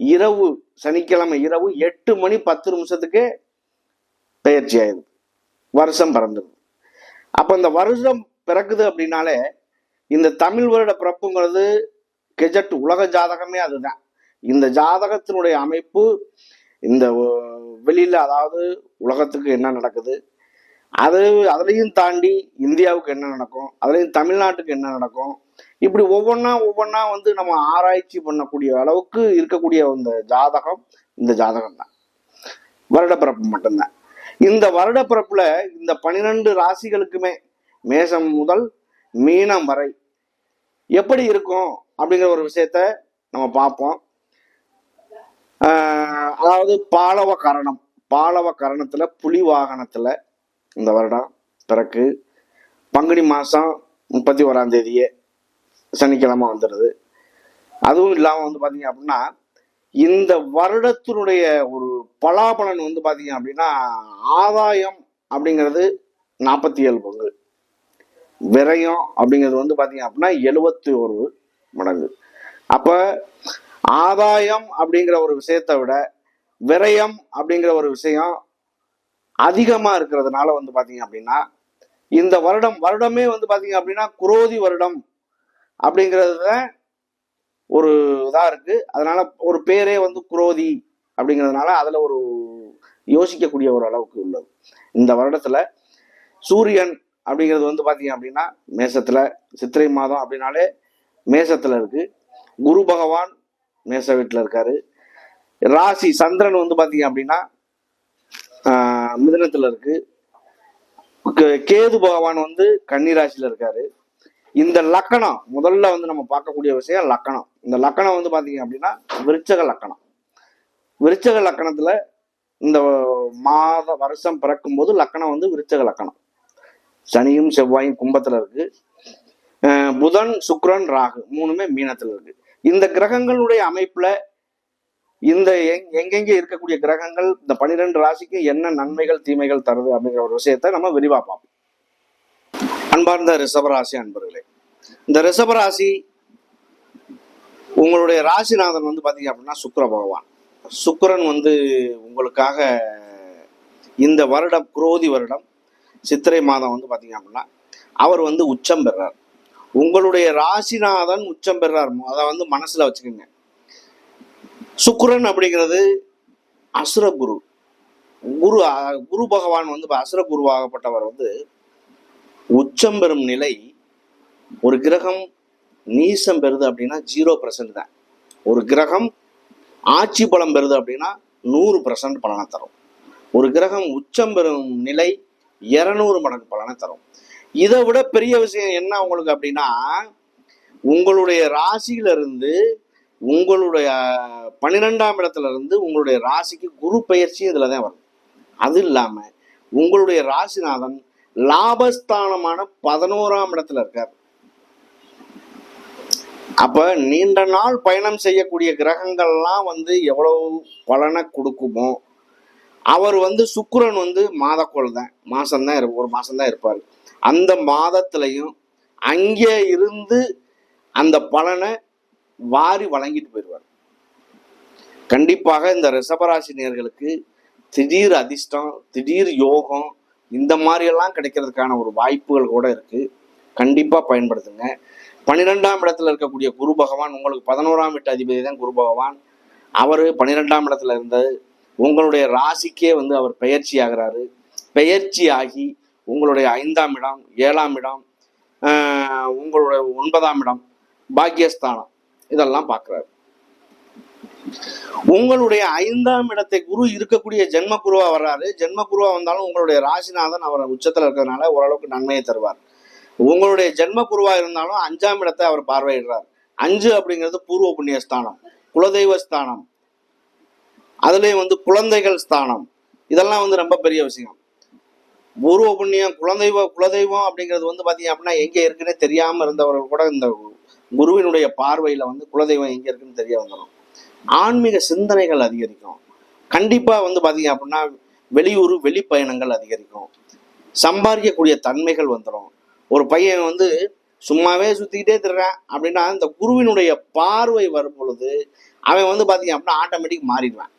இரவு சனிக்கிழமை இரவு எட்டு மணி பத்து நிமிஷத்துக்கு பயிற்சி ஆயிடுது வருஷம் பிறந்துருது அப்போ இந்த வருஷம் பிறக்குது அப்படின்னாலே இந்த தமிழ் வருட பிறப்புங்கிறது கெஜட் உலக ஜாதகமே அதுதான். இந்த ஜாதகத்தினுடைய அமைப்பு இந்த வெளியில் அதாவது உலகத்துக்கு என்ன நடக்குது அது அதுலேயும் தாண்டி இந்தியாவுக்கு என்ன நடக்கும் அதுலேயும் தமிழ்நாட்டுக்கு என்ன நடக்கும் இப்படி ஒவ்வொன்றா ஒவ்வொன்றா வந்து நம்ம ஆராய்ச்சி பண்ணக்கூடிய அளவுக்கு இருக்கக்கூடிய இந்த ஜாதகம் இந்த ஜாதகம் தான் வருடப்பிறப்பு மட்டும்தான். இந்த வருடப்பிறப்புல இந்த பனிரெண்டு ராசிகளுக்குமே மேசம் முதல் மீனம் வரை எப்படி இருக்கும் அப்படிங்கிற ஒரு விஷயத்த நம்ம பார்ப்போம். ஆஹ் அதாவது பாலவ கரணம். பாலவ கரணத்துல புலி வாகனத்துல இந்த வருடம் பிறக்கு பங்குனி மாசம் முப்பத்தி ஓராம் தேதியே சனிக்கிழமை வந்துடுது. அதுவும் இல்லாமல் வந்து பார்த்தீங்க அப்படின்னா இந்த வருடத்தினுடைய ஒரு பலாபலன் வந்து பார்த்தீங்க அப்படின்னா ஆதாயம் அப்படிங்கிறது நாற்பத்தி ஏழு பங்கு. விரயம் அப்படிங்கிறது வந்து பார்த்தீங்க அப்படின்னா எழுபத்தி ஒரு மடங்கு. அப்போ ஆதாயம் அப்படிங்கிற ஒரு விஷயத்தை விட விரயம் அப்படிங்கிற ஒரு விஷயம் அதிகமாக இருக்கிறதுனால வந்து பார்த்தீங்க அப்படின்னா இந்த வருடம் வருடமே வந்து பார்த்தீங்க அப்படின்னா குரோதி வருடம் அப்படிங்கிறது தான் ஒரு இதாக இருக்கு. அதனால ஒரு பேரே வந்து குரோதி அப்படிங்கிறதுனால அதில் ஒரு யோசிக்கக்கூடிய ஒரு அளவுக்கு உள்ளது. இந்த வருடத்தில் சூரியன் அப்படிங்கிறது வந்து பார்த்தீங்க அப்படின்னா மேசத்தில் சித்திரை மாதம் அப்படின்னாலே மேசத்தில் இருக்குது குரு பகவான் மேச வீட்டில் இருக்காரு. ராசி சந்திரன் வந்து பார்த்தீங்க அப்படின்னா மிதனத்தில் இருக்குது கேது பகவான் வந்து கன்னி ராசியில் இருக்காரு. இந்த லக்கணம் முதல்ல வந்து நம்ம பார்க்கக்கூடிய விஷயம் லக்கணம். இந்த லக்கணம் வந்து பார்த்தீங்க அப்படின்னா விருச்சக லக்கணம். விருச்சக லக்கணத்தில் இந்த மாத வருஷம் பிறக்கும் போது லக்கணம் வந்து விருச்சக லக்கணம். சனியும் செவ்வாயும் கும்பத்தில் இருக்கு. புதன் சுக்ரன் ராகு மூணுமே மீனத்தில் இருக்கு. இந்த கிரகங்களுடைய அமைப்புல இந்த எங்- இருக்கக்கூடிய கிரகங்கள் இந்த பனிரெண்டு ராசிக்கு என்ன நன்மைகள் தீமைகள் தருது அப்படிங்கிற ஒரு விஷயத்தை நம்ம விரிவா பார்ப்போம். அன்பார்ந்த ரிஷபராசி அன்பர்களே இந்த ரிஷபராசி உங்களுடைய ராசிநாதன் வந்து பார்த்தீங்க அப்படின்னா சுக்கர பகவான். சுக்கரன் வந்து உங்களுக்காக இந்த வருடம் குரோதி வருடம் சித்திரை மாதம் வந்து பார்த்தீங்க அப்படின்னா அவர் வந்து உச்சம் பெறார். உங்களுடைய ராசிநாதன் உச்சம் பெறார். அதை வந்து மனசுல வச்சுக்கோங்க. சுக்கரன் அப்படிங்கிறது அசுரகுரு. குரு குரு பகவான் வந்து அசுர குருவாகப்பட்டவர் வந்து உச்சம் பெறும் நிலை ஒரு கிரகம் நீசம் பெறுது அப்படின்னா ஜீரோ பர்சன்ட் தான். ஒரு கிரகம் ஆட்சி பலம் பெறுது அப்படின்னா நூறு பர்சன்ட் பலனை தரும். ஒரு கிரகம் உச்சம் பெறும் நிலை இரநூறு மடங்கு பலனை தரும். இதை விட பெரிய விஷயம் என்ன உங்களுக்கு அப்படின்னா உங்களுடைய ராசியில இருந்து உங்களுடைய பன்னிரெண்டாம் இடத்துல இருந்து உங்களுடைய ராசிக்கு குரு பயிற்சி இதில் தான் வரும். அது இல்லாமல் உங்களுடைய ராசிநாதன் லாபஸ்தானமான பதினோராம் இடத்துல இருக்கார். அப்ப நீண்ட நாள் பயணம் செய்யக்கூடிய கிரகங்கள்லாம் வந்து எவ்வளவு பலனை கொடுக்குமோ அவர் வந்து சுக்கிரன் வந்து மாதக்கோள் தான். மாசம்தான் இருப்பார் ஒரு மாசம்தான் இருப்பார். அந்த மாதத்திலையும் அங்கே இருந்து அந்த பலனை வாரி வழங்கிட்டு போயிடுவார். கண்டிப்பாக இந்த ரிஷபராசினியர்களுக்கு திடீர் அதிர்ஷ்டம் திடீர் யோகம் இந்த மாதிரியெல்லாம் கிடைக்கிறதுக்கான ஒரு வாய்ப்புகள் கூட இருக்கு. கண்டிப்பாக பயன்படுத்துங்க. பன்னிரெண்டாம் இடத்துல இருக்கக்கூடிய குரு பகவான் உங்களுக்கு பதினோராம் வீட்டு அதிபதி தான் குரு பகவான். அவர் பன்னிரெண்டாம் இடத்துல இருந்தது உங்களுடைய ராசிக்கே வந்து அவர் பெயர்ச்சி ஆகிறாரு. பெயர்ச்சி ஆகி உங்களுடைய ஐந்தாம் இடம் ஏழாம் இடம் உங்களுடைய ஒன்பதாம் இடம் பாக்கியஸ்தானம் இதெல்லாம் பார்க்குறாரு. உங்களுடைய ஐந்தாம் இடத்தை குரு இருக்கக்கூடிய ஜென்ம குருவா வர்றாரு. ஜென்ம குருவா வந்தாலும் உங்களுடைய ராசிநாதன் அவர் உச்சத்துல இருக்கிறதுனால ஓரளவுக்கு நன்மையை தருவார். உங்களுடைய ஜென்ம குருவா இருந்தாலும் அஞ்சாம் இடத்தை அவர் பார்வையிடுறார். அஞ்சு அப்படிங்கிறது பூர்வ புண்ணிய ஸ்தானம் குலதெய்வ ஸ்தானம் அதுலேயும் வந்து குழந்தைகள் ஸ்தானம். இதெல்லாம் வந்து ரொம்ப பெரிய விஷயம். பூர்வ புண்ணியம் குலதெய்வ குலதெய்வம் அப்படிங்கிறது வந்து பார்த்தீங்க அப்படின்னா எங்கே இருக்குன்னே தெரியாமல் இருந்தவர்கள் கூட இந்த குருவினுடைய பார்வையில் வந்து குலதெய்வம் எங்கே இருக்குன்னு தெரிய வந்துடும். ஆன்மீக சிந்தனைகள் அதிகரிக்கும். கண்டிப்பாக வந்து பார்த்தீங்க அப்படின்னா வெளியூர் வெளிப்பயணங்கள் அதிகரிக்கும். சம்பாதிக்கக்கூடிய தன்மைகள் வந்துடும். ஒரு பையன் வந்து சும்மாவே சுற்றிக்கிட்டே திருறான் அப்படின்னா இந்த குருவினுடைய பார்வை வரும் பொழுது அவன் வந்து பார்த்தீங்க அப்படின்னா ஆட்டோமேட்டிக் மாறிடுவான்.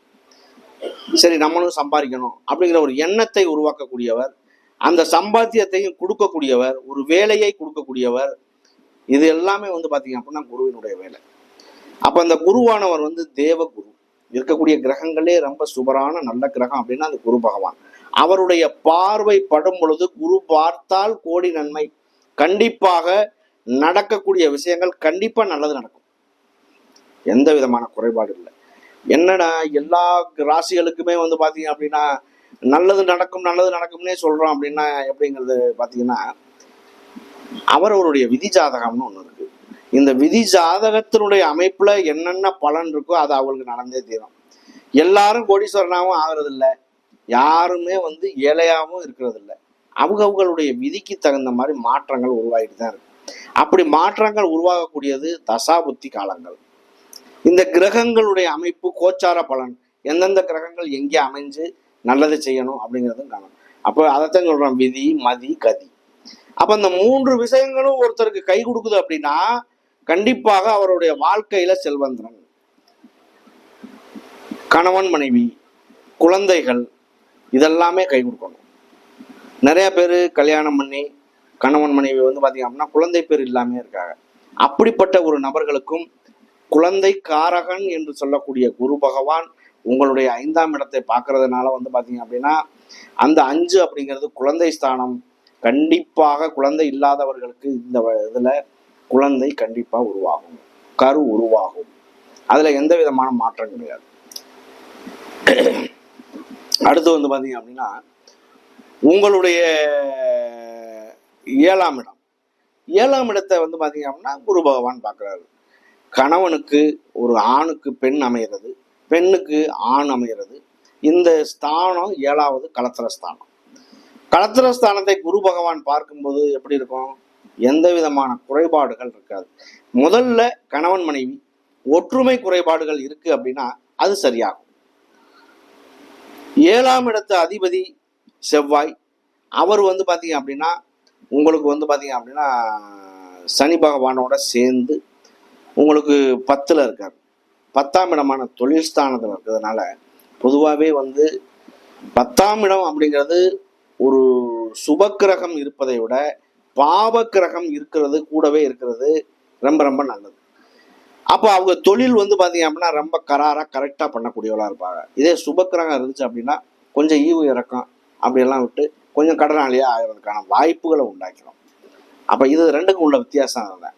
சரி நம்மளும் சம்பாதிக்கணும் அப்படிங்கிற ஒரு எண்ணத்தை உருவாக்கக்கூடியவர் அந்த சம்பாத்தியத்தையும் கொடுக்கக்கூடியவர் ஒரு வேலையை கொடுக்கக்கூடியவர் இது எல்லாமே வந்து பார்த்தீங்க அப்படின்னா குருவினுடைய வேலை. அப்போ அந்த குருவானவர் வந்து தேவ குரு இருக்கக்கூடிய கிரகங்களே ரொம்ப சுபரான நல்ல கிரகம் அப்படின்னா அந்த குரு பகவான். அவருடைய பார்வை படும் பொழுது குரு பார்த்தால் கோடி நன்மை கண்டிப்பாக நடக்கக்கூடிய விஷயங்கள் கண்டிப்பா நல்லது நடக்கும். எந்த விதமான குறைபாடு இல்லை. என்னடா எல்லா ராசிகளுக்குமே வந்து பாத்தீங்க அப்படின்னா நல்லது நடக்கும் நல்லது நடக்கும்னே சொல்றோம் அப்படின்னா எப்படிங்கிறது பாத்தீங்கன்னா அவரவருடைய விதி ஜாதகம்னு ஒன்று இருக்கு. இந்த விதி ஜாதகத்தினுடைய அமைப்புல என்னென்ன பலன் இருக்கோ அது அவங்களுக்கு நடந்தே தீரும். எல்லாரும் கோடீஸ்வரனாகவும் ஆகிறது இல்லை யாருமே வந்து ஏழையாகவும் இருக்கிறது அவங்கவுங்களுடைய அவங்களுடைய விதிக்கு தகுந்த மாதிரி மாற்றங்கள் உருவாகிட்டு தான் இருக்கு. அப்படி மாற்றங்கள் உருவாகக்கூடியது தசாபுத்தி காலங்கள். இந்த கிரகங்களுடைய அமைப்பு கோச்சார பலன் எந்தெந்த கிரகங்கள் எங்கே அமைஞ்சு நல்லது செய்யணும் அப்படிங்கிறதும் காணும். அப்போ அதைத்தான் சொல்கிறோம் விதி மதி கதி. அப்போ இந்த மூன்று விஷயங்களும் ஒருத்தருக்கு கை கொடுக்குது அப்படின்னா கண்டிப்பாக அவருடைய வாழ்க்கையில செல்வந்திரன் கணவன் மனைவி குழந்தைகள் இதெல்லாமே கை கொடுக்கணும். நிறைய பேர் கல்யாணம் பண்ணி கணவன் மனைவி வந்து பார்த்தீங்க அப்படின்னா குழந்தை பேர் இல்லாமே இருக்காங்க. அப்படிப்பட்ட ஒரு நபர்களுக்கும் குழந்தை காரகன் என்று சொல்லக்கூடிய குரு பகவான் உங்களுடைய ஐந்தாம் இடத்தை பார்க்கறதுனால வந்து பார்த்தீங்க அப்படின்னா அந்த அஞ்சு அப்படிங்கிறது குழந்தை ஸ்தானம். கண்டிப்பாக குழந்தை இல்லாதவர்களுக்கு இந்த வ- குழந்தை கண்டிப்பாக உருவாகும். கரு உருவாகும். அதில் எந்த விதமான மாற்றம் கிடையாது. அடுத்து வந்து பார்த்தீங்க அப்படின்னா உங்களுடைய ஏழாம் இடம். ஏழாம் இடத்தை வந்து பாத்தீங்க அப்படின்னா குரு பகவான் பார்க்குறாரு கணவனுக்கு ஒரு ஆணுக்கு பெண் அமைகிறது பெண்ணுக்கு ஆண் அமைகிறது இந்த ஸ்தானம் ஏழாவது கலத்திர ஸ்தானம். கலத்திர ஸ்தானத்தை குரு பகவான் பார்க்கும்போது எப்படி இருக்கும்? எந்த விதமான குறைபாடுகள் இருக்காது. முதல்ல கணவன் மனைவி ஒற்றுமை குறைபாடுகள் இருக்கு அப்படின்னா அது சரியாகும். ஏழாம் இடத்து அதிபதி செவ்வாய். அவர் வந்து பார்த்தீங்க அப்படின்னா உங்களுக்கு வந்து பார்த்தீங்க அப்படின்னா சனி பகவானோட சேர்ந்து உங்களுக்கு பத்தில் இருக்கார். பத்தாம் இடமான தொழில் ஸ்தானத்தில் இருக்கிறதுனால பொதுவாகவே வந்து பத்தாம் இடம் அப்படிங்கிறது ஒரு சுபக்கிரகம் இருப்பதை விட பாவக்கிரகம் இருக்கிறது கூடவே இருக்கிறது ரொம்ப ரொம்ப நல்லது. அப்போ அவங்க தொழில் வந்து பார்த்தீங்க அப்படின்னா ரொம்ப கராராக கரெக்டாக பண்ணக்கூடியவளாக இருப்பாங்க. இதே சுபக்கிரகம் இருந்துச்சு அப்படின்னா கொஞ்சம் ஈவு இறக்கம் அப்படியெல்லாம் விட்டு கொஞ்சம் கடனாளியாக ஆகிறதுக்கான வாய்ப்புகளை உண்டாக்கிறோம். அப்போ இது ரெண்டுக்கும் உள்ள வித்தியாசம் அதுதான்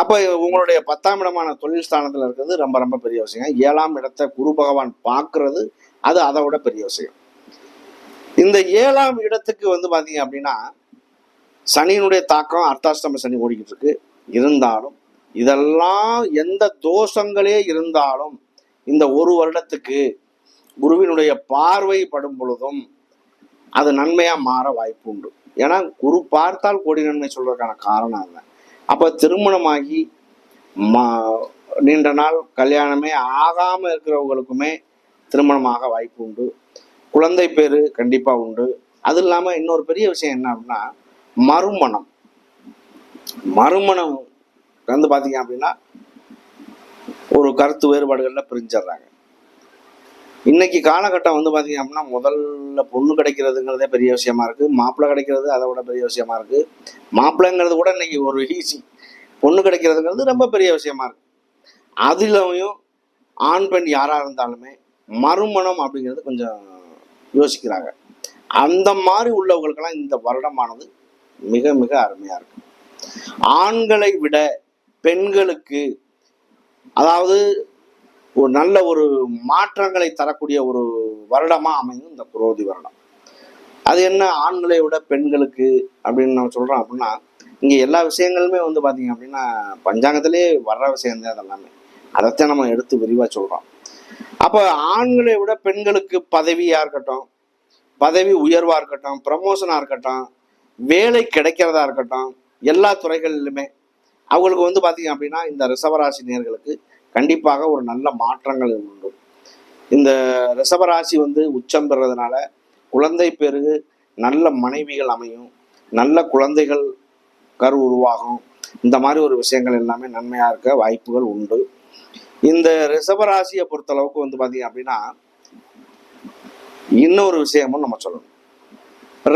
அப்போ உங்களுடைய பத்தாம் இடமான தொழில் ஸ்தானத்தில் இருக்கிறது ரொம்ப ரொம்ப பெரிய விஷயம். ஏழாம் இடத்தை குரு பகவான் பார்க்கறது அது அதை விட பெரிய விஷயம். இந்த ஏழாம் இடத்துக்கு வந்து பார்த்தீங்க அப்படின்னா சனியினுடைய தாக்கம் அர்த்தாஷ்டம சனி ஓடிக்கிட்டு இருக்கு. இருந்தாலும் இதெல்லாம் எந்த தோஷங்களே இருந்தாலும் இந்த ஒரு வருடத்துக்கு குருவினுடைய பார்வை படும் பொழுதும் அது நன்மையா மாற வாய்ப்பு உண்டு. ஏன்னா குரு பார்த்தால் கோடி நன்மை சொல்வதற்கான காரணம் அதுதான். அப்ப திருமணமாகி மா நீண்ட நாள் கல்யாணமே ஆகாம இருக்கிறவங்களுக்குமே திருமணமாக வாய்ப்பு உண்டு. குழந்தை பேரு கண்டிப்பா உண்டு. அது இல்லாம இன்னொரு பெரிய விஷயம் என்ன அப்படின்னா மறுமணம். மறுமணம் வந்து பாத்தீங்க அப்படின்னா ஒரு கருத்து வேறுபாடுகள்ல பிரிஞ்சிடுறாங்க. இன்னைக்கு காலகட்டம் வந்து பார்த்தீங்க அப்படின்னா முதல்ல பொண்ணு கிடைக்கிறதுங்கிறதே பெரிய விஷயமா இருக்கு. மாப்பிள்ளை கிடைக்கிறது அதை விட பெரிய விஷயமா இருக்கு. மாப்பிள்ளைங்கிறது கூட இன்னைக்கு ஒரு ஈஸி. பொண்ணு கிடைக்கிறதுங்கிறது ரொம்ப பெரிய விஷயமா இருக்கு. அதுலயும் ஆண் பெண் யாரா இருந்தாலுமே மறுமணம் அப்படிங்கிறது கொஞ்சம் யோசிக்கிறாங்க. அந்த மாதிரி உள்ளவங்களுக்கெல்லாம் இந்த வருடமானது மிக மிக அருமையா இருக்கு. ஆண்களை விட பெண்களுக்கு அதாவது ஒரு நல்ல ஒரு மாற்றங்களை தரக்கூடிய ஒரு வருடமாக அமையும் இந்த குரோதி வருடம். அது என்ன? ஆண்களை விட பெண்களுக்கு அப்படின்னு நம்ம சொல்கிறோம் அப்படின்னா இங்கே எல்லா விஷயங்களுமே வந்து பார்த்தீங்க அப்படின்னா பஞ்சாங்கத்திலே வர்ற விஷயம் தான் அதெல்லாமே அதைத்தான் நம்ம எடுத்து விரிவாக சொல்கிறோம் அப்போ ஆண்களை விட பெண்களுக்கு பதவியாக இருக்கட்டும் பதவி உயர்வாக இருக்கட்டும் ப்ரமோஷனாக இருக்கட்டும் வேலை கிடைக்கிறதா இருக்கட்டும் எல்லா துறைகளிலுமே அவங்களுக்கு வந்து பார்த்தீங்க அப்படின்னா இந்த ரிசவராசி நேர்களுக்கு கண்டிப்பாக ஒரு நல்ல மாற்றங்கள் உண்டு. இந்த ரிஷபராசி வந்து உச்சம் பெறதுனால குழந்தை பெருகு நல்ல மனைவிகள் அமையும். நல்ல குழந்தைகள் கரு உருவாகும். இந்த மாதிரி ஒரு விஷயங்கள் எல்லாமே நன்மையாக இருக்க வாய்ப்புகள் உண்டு. இந்த ரிஷபராசியை பொறுத்தளவுக்கு வந்து பார்த்தீங்க அப்படின்னா இன்னொரு விஷயமும் நம்ம சொல்லணும்.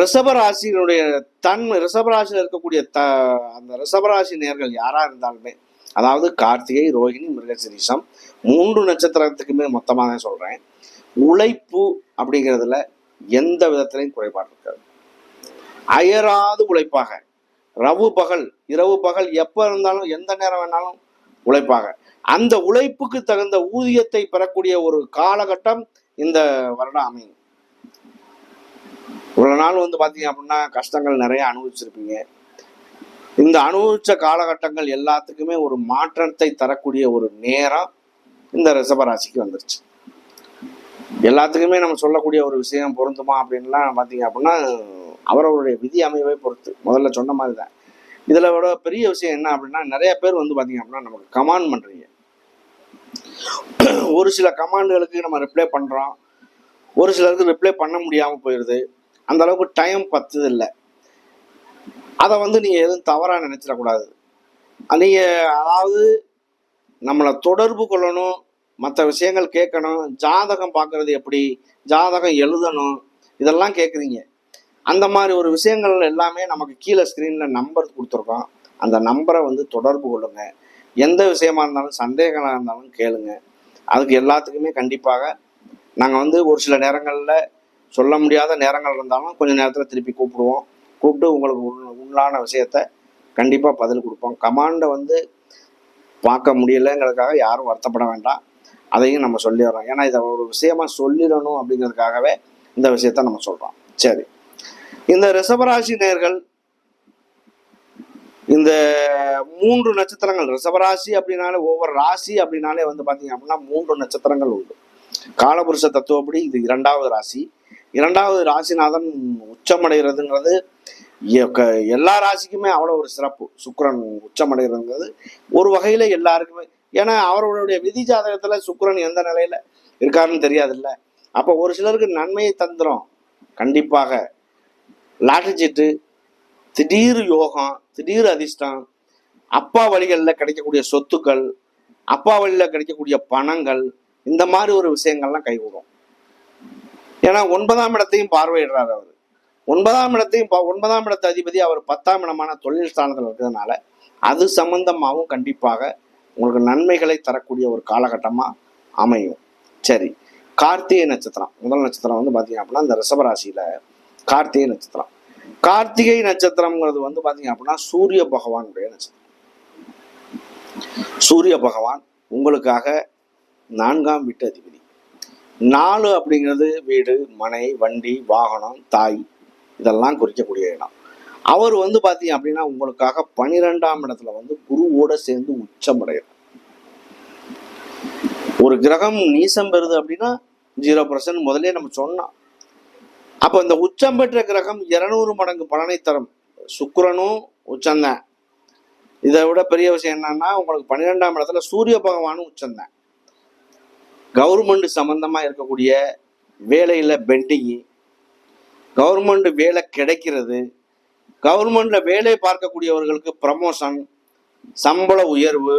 ரிஷபராசியினுடைய தன்மை ரிஷபராசியில் இருக்கக்கூடிய த அந்த ரிஷபராசி நேர்கள் யாராக இருந்தாலுமே அதாவது கார்த்திகை ரோஹிணி மிருகசிரீசம் மூன்று நட்சத்திரத்துக்குமே மொத்தமாக தான் சொல்றேன். உழைப்பு அப்படிங்கிறதுல எந்த விதத்திலையும் குறைபாடு இருக்காது. அயராது உழைப்பாக. ரவு பகல் இரவு பகல் எப்ப இருந்தாலும் எந்த நேரம் வேணாலும் உழைப்பாக. அந்த உழைப்புக்கு தகுந்த ஊதியத்தை பெறக்கூடிய ஒரு காலகட்டம் இந்த வருடம் அமையும். இவ்வளோ நாள் வந்து பார்த்தீங்க அப்படின்னா கஷ்டங்கள் நிறைய அனுபவிச்சிருப்பீங்க. இந்த அனுபவிச்ச காலகட்டங்கள் எல்லாத்துக்குமே ஒரு மாற்றத்தை தரக்கூடிய ஒரு நேரம் இந்த ரிஷபராசிக்கு வந்துருச்சு. எல்லாத்துக்குமே நம்ம சொல்லக்கூடிய ஒரு விஷயம் பொருந்துமா அப்படின்லாம் பார்த்தீங்க அப்படின்னா அவரவருடைய விதி அமைவை பொறுத்து. முதல்ல சொன்ன மாதிரி தான் இதில் விட பெரிய விஷயம் என்ன அப்படின்னா நிறைய பேர் வந்து பார்த்தீங்க அப்படின்னா நமக்கு கமாண்ட் பண்ணுறீங்க ஒரு சில கமாண்டுகளுக்கு நம்ம ரிப்ளை பண்ணுறோம் ஒரு சிலருக்கு ரிப்ளை பண்ண முடியாமல் போயிடுது அந்த அளவுக்கு டைம் பத்துது இல்லை அதை வந்து நீங்கள் எதுவும் தவறாக நினச்சிடக்கூடாது. நீங்கள் அதாவது நம்மளை தொடர்பு கொள்ளணும் மற்ற விஷயங்கள் கேட்கணும் ஜாதகம் பார்க்குறது எப்படி ஜாதகம் எழுதணும் இதெல்லாம் கேட்குறீங்க. அந்த மாதிரி ஒரு விஷயங்கள் எல்லாமே நமக்கு கீழே ஸ்க்ரீனில் நம்பர் கொடுத்துருக்கோம். அந்த நம்பரை வந்து தொடர்பு கொள்ளுங்க. எந்த விஷயமா இருந்தாலும் சந்தேகமாக இருந்தாலும் கேளுங்க. அதுக்கு எல்லாத்துக்குமே கண்டிப்பாக நாங்கள் வந்து ஒரு சில நேரங்களில் சொல்ல முடியாத நேரங்கள் இருந்தாலும் கொஞ்சம் நேரத்தில் திருப்பி கூப்பிடுவோம். கூப்பிட்டு உங்களுக்கு உண்டான உள்ளான விஷயத்த கண்டிப்பாக பதில் கொடுப்போம். கமாண்டை வந்து பார்க்க முடியலைங்கிறதுக்காக யாரும் வருத்தப்பட வேண்டாம். அதையும் நம்ம சொல்லிடுறோம். ஏன்னா இதை ஒரு விஷயமா சொல்லிடணும் அப்படிங்கிறதுக்காகவே இந்த விஷயத்த நம்ம சொல்கிறோம் சரி. இந்த ரிஷபராசி நேர்கள் இந்த மூன்று நட்சத்திரங்கள் ரிஷபராசி அப்படின்னாலே ஒவ்வொரு ராசி அப்படின்னாலே வந்து பார்த்தீங்க அப்படின்னா மூன்று நட்சத்திரங்கள் உண்டு. காலபுருஷ தத்துவப்படி இது இரண்டாவது ராசி. இரண்டாவது ராசிநாதன் உச்சமடைகிறதுங்கிறது எ- க- எல்லா ராசிக்குமே அவ்வளோ ஒரு சிறப்பு. சுக்கரன் உச்சமடைகிறதுங்கிறது ஒரு வகையில் எல்லாருக்குமே. ஏன்னா அவர்களுடைய விதி ஜாதகத்தில் சுக்கரன் எந்த நிலையில் இருக்காருன்னு தெரியாதுல்ல. அப்போ ஒரு சிலருக்கு நன்மையை தந்துடும் கண்டிப்பாக. லாட்டரி சீட்டு திடீர் யோகம் திடீர் அதிர்ஷ்டம் அப்பா வழிகளில் கிடைக்கக்கூடிய சொத்துக்கள் அப்பா வழியில் கிடைக்கக்கூடிய பணங்கள் இந்த மாதிரி ஒரு விஷயங்கள்லாம் கைகூடும். ஏன்னா ஒன்பதாம் இடத்தையும் பார்வையிடுறாரு அவர். ஒன்பதாம் இடத்தையும் ஒன்பதாம் இடத்து அதிபதி அவர் பத்தாம் இடமான தொழில் ஸ்தானத்தில் இருக்கிறதுனால அது சம்பந்தமாகவும் கண்டிப்பாக உங்களுக்கு நன்மைகளை தரக்கூடிய ஒரு காலகட்டமாக அமையும். சரி கார்த்திகை நட்சத்திரம். முதல் நட்சத்திரம் வந்து பார்த்தீங்க அப்படின்னா இந்த ரிஷபராசியில் கார்த்திகை நட்சத்திரம். கார்த்திகை நட்சத்திரம்ங்கிறது வந்து பார்த்தீங்க அப்படின்னா சூரிய பகவானுடைய நட்சத்திரம். சூரிய பகவான் உங்களுக்காக நான்காம் வீட்டு அதிபதி. நாலு அப்படிங்கிறது வீடு மனை வண்டி வாகனம் தாய் இதெல்லாம் குறிக்கக்கூடிய இடம். அவர் வந்து பார்த்தீங்க அப்படின்னா உங்களுக்காக பனிரெண்டாம் இடத்துல வந்து குருவோட சேர்ந்து உச்சமடைகிறார் ஒரு கிரகம் நீசம் பெறுது அப்படின்னா ஜீரோ பர்சன்ட் முதலே நம்ம சொன்னோம். அப்போ இந்த உச்சம் பெற்ற கிரகம் இருநூறு மடங்கு பலனை தரும். சுக்கிரனும் உச்சந்தேன் இதை விட பெரிய விஷயம் என்னன்னா உங்களுக்கு பன்னிரெண்டாம் இடத்துல சூரிய பகவானும் உச்சந்தேன் கவர்மெண்ட் சம்மந்தமாக இருக்கக்கூடிய வேலையில் பெண்டிங்கு கவர்மெண்ட் வேலை கிடைக்கிறது கவர்மெண்ட்டில் வேலை பார்க்கக்கூடியவர்களுக்கு ப்ரமோஷன் சம்பள உயர்வு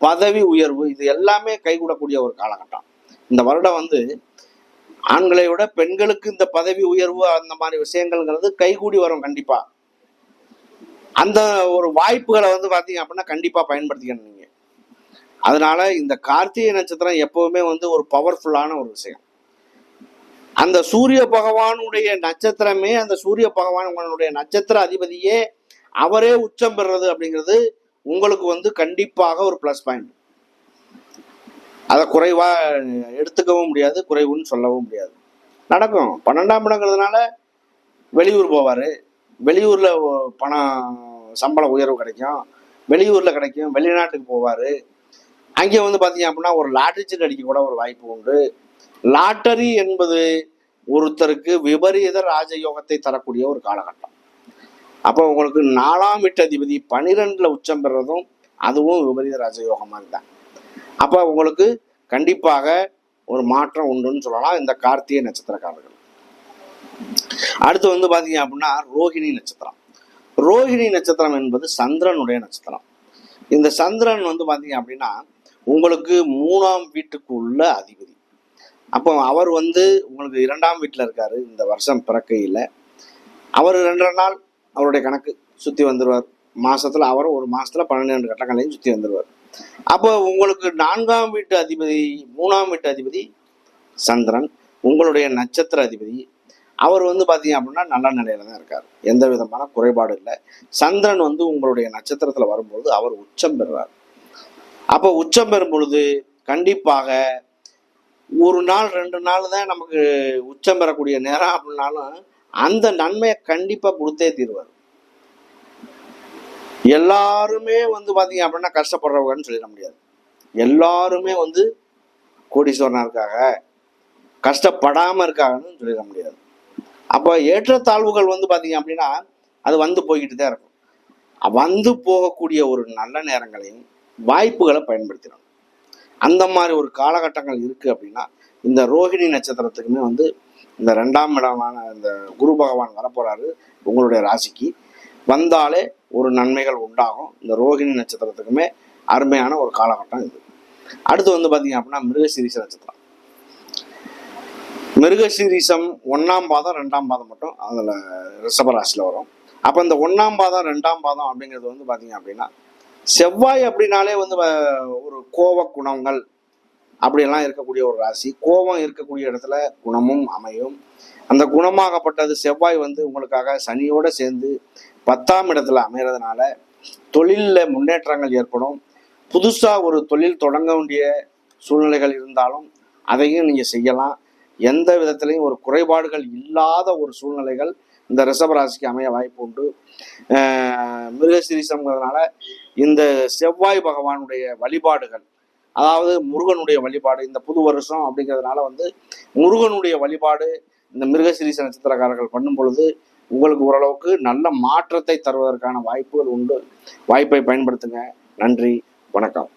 பதவி உயர்வு இது எல்லாமே கைகூடக்கூடிய ஒரு காலகட்டம். இந்த வருடம் வந்து ஆண்களை விட பெண்களுக்கு இந்த பதவி உயர்வு அந்த மாதிரி விஷயங்கள்ங்கிறது கைகூடி வரும் கண்டிப்பாக அந்த ஒரு வாய்ப்புகளை வந்து பார்த்தீங்க அப்படின்னா கண்டிப்பாக பயன்படுத்திக்கணும் அதனால இந்த கார்த்திகை நட்சத்திரம் எப்பவுமே வந்து ஒரு பவர்ஃபுல்லான ஒரு விஷயம். அந்த சூரிய பகவானுடைய நட்சத்திரமே அந்த சூரிய பகவான் உங்களுடைய நட்சத்திர அதிபதியே அவரே உச்சம் பெறுறது அப்படிங்கிறது உங்களுக்கு வந்து கண்டிப்பாக ஒரு ப்ளஸ் பாயிண்ட் அதை குறைவா எடுத்துக்கவும் முடியாது குறைவுன்னு சொல்லவும் முடியாது. நடக்கும். பன்னெண்டாம் இடங்கிறதுனால வெளியூர் போவார். வெளியூரில் பணம் சம்பள உயர்வு கிடைக்கும். வெளியூரில் கிடைக்கும். வெளிநாட்டுக்கு போவார். அங்கே வந்து பார்த்தீங்க அப்படின்னா ஒரு லாட்டரி சீட் அடிக்க கூட ஒரு வாய்ப்பு உண்டு. லாட்டரி என்பது ஒருத்தருக்கு விபரீத ராஜயோகத்தை தரக்கூடிய ஒரு காலகட்டம். அப்போ உங்களுக்கு நாலாம் வீட்டு அதிபதி பனிரெண்டில் உச்சம் பெறுறதும் அதுவும் விபரீத ராஜயோகமாக இருந்தான் அப்போ உங்களுக்கு கண்டிப்பாக ஒரு மாற்றம் உண்டுன்னு சொல்லலாம் இந்த கார்த்திகை நட்சத்திரக்காரர்கள். அடுத்து வந்து பார்த்தீங்க அப்படின்னா ரோஹிணி நட்சத்திரம். ரோஹிணி நட்சத்திரம் என்பது சந்திரனுடைய நட்சத்திரம். இந்த சந்திரன் வந்து பார்த்தீங்க அப்படின்னா உங்களுக்கு மூணாம் வீட்டுக்கு உள்ள அதிபதி. அப்போ அவர் வந்து உங்களுக்கு இரண்டாம் வீட்டில் இருக்காரு இந்த வருஷம் பிறக்கையில். அவர் ரெண்டரை நாள் அவருடைய கணக்கு சுற்றி வந்துடுவார் மாதத்தில் அவரும் ஒரு மாதத்தில் பன்னெண்டு கட்டங்களையும் சுற்றி வந்துடுவார் அப்போ உங்களுக்கு நான்காம் வீட்டு அதிபதி மூணாம் வீட்டு அதிபதி சந்திரன் உங்களுடைய நட்சத்திர அதிபதி. அவர் வந்து பார்த்தீங்க அப்படின்னா நல்ல நிலையில தான் இருக்கார். எந்த விதமான குறைபாடு இல்லை. சந்திரன் வந்து உங்களுடைய நட்சத்திரத்தில் வரும்போது அவர் உச்சம் பெறுறார் அப்போ உச்சம் பெறும் பொழுது கண்டிப்பாக ஒரு நாள் ரெண்டு நாள் தான் நமக்கு உச்சம் பெறக்கூடிய நேரம் அப்படின்னாலும் அந்த நன்மையை கண்டிப்பாக கொடுத்தே தீர்வார். எல்லாருமே வந்து பார்த்தீங்க அப்படின்னா கஷ்டப்படுறவங்கன்னு சொல்லிட முடியாது. எல்லாருமே வந்து கோடீஸ்வரனாருக்காக இருக்காங்க இருக்காங்கன்னு சொல்லிட முடியாது. அப்போ ஏற்றத்தாழ்வுகள் வந்து பார்த்தீங்க அப்படின்னா அது வந்து போய்கிட்டு தான் இருக்கும். வந்து போகக்கூடிய ஒரு நல்ல நேரங்களையும் வாய்ப்புகளை பயன்படுத்தினோம் அந்த மாதிரி ஒரு காலகட்டங்கள் இருக்கு அப்படின்னா இந்த ரோஹிணி நட்சத்திரத்துக்குமே வந்து இந்த ரெண்டாம் இடமான இந்த குரு பகவான் வரப்போறாரு உங்களுடைய ராசிக்கு. வந்தாலே ஒரு நன்மைகள் உண்டாகும். இந்த ரோஹிணி நட்சத்திரத்துக்குமே அருமையான ஒரு காலகட்டம் இது. அடுத்து வந்து பார்த்தீங்க அப்படின்னா மிருகசீரிச நட்சத்திரம். மிருகசீரிசம் ஒன்றாம் பாதம் ரெண்டாம் பாதம் மட்டும் அதில் ரிஷபராசியில் வரும். அப்போ இந்த ஒன்றாம் பாதம் ரெண்டாம் பாதம் அப்படிங்கிறது வந்து பார்த்தீங்க அப்படின்னா செவ்வாய் அப்படின்னாலே வந்து வ- ஒரு கோவ குணங்கள். அப்படியெல்லாம் இருக்கக்கூடிய ஒரு ராசி. கோபம் இருக்கக்கூடிய இடத்துல குணமும் அமையும். அந்த குணமாகப்பட்டது செவ்வாய் வந்து உங்களுக்காக சனியோட சேர்ந்து பத்தாம் இடத்துல அமைகிறதுனால தொழிலில் முன்னேற்றங்கள் ஏற்படும். புதுசாக ஒரு தொழில் தொடங்க வேண்டிய சூழ்நிலைகள் இருந்தாலும் அதையும் நீங்கள் செய்யலாம். எந்த விதத்துலையும் ஒரு குறைபாடுகள் இல்லாத ஒரு சூழ்நிலைகள் இந்த ரிஷபராசிக்கு அமைய வாய்ப்பு உண்டு. மிருகசிரீசம்ங்கிறதுனால இந்த செவ்வாய் பகவானுடைய வழிபாடுகள் அதாவது முருகனுடைய வழிபாடு இந்த புது வருஷம் அப்படிங்கிறதுனால வந்து முருகனுடைய வழிபாடு இந்த மிருகசிரீச நட்சத்திரக்காரர்கள் பண்ணும் பொழுது உங்களுக்கு ஓரளவுக்கு நல்ல மாற்றத்தை தருவதற்கான வாய்ப்புகள் உண்டு. வாய்ப்பை பயன்படுத்துங்க. நன்றி. வணக்கம்.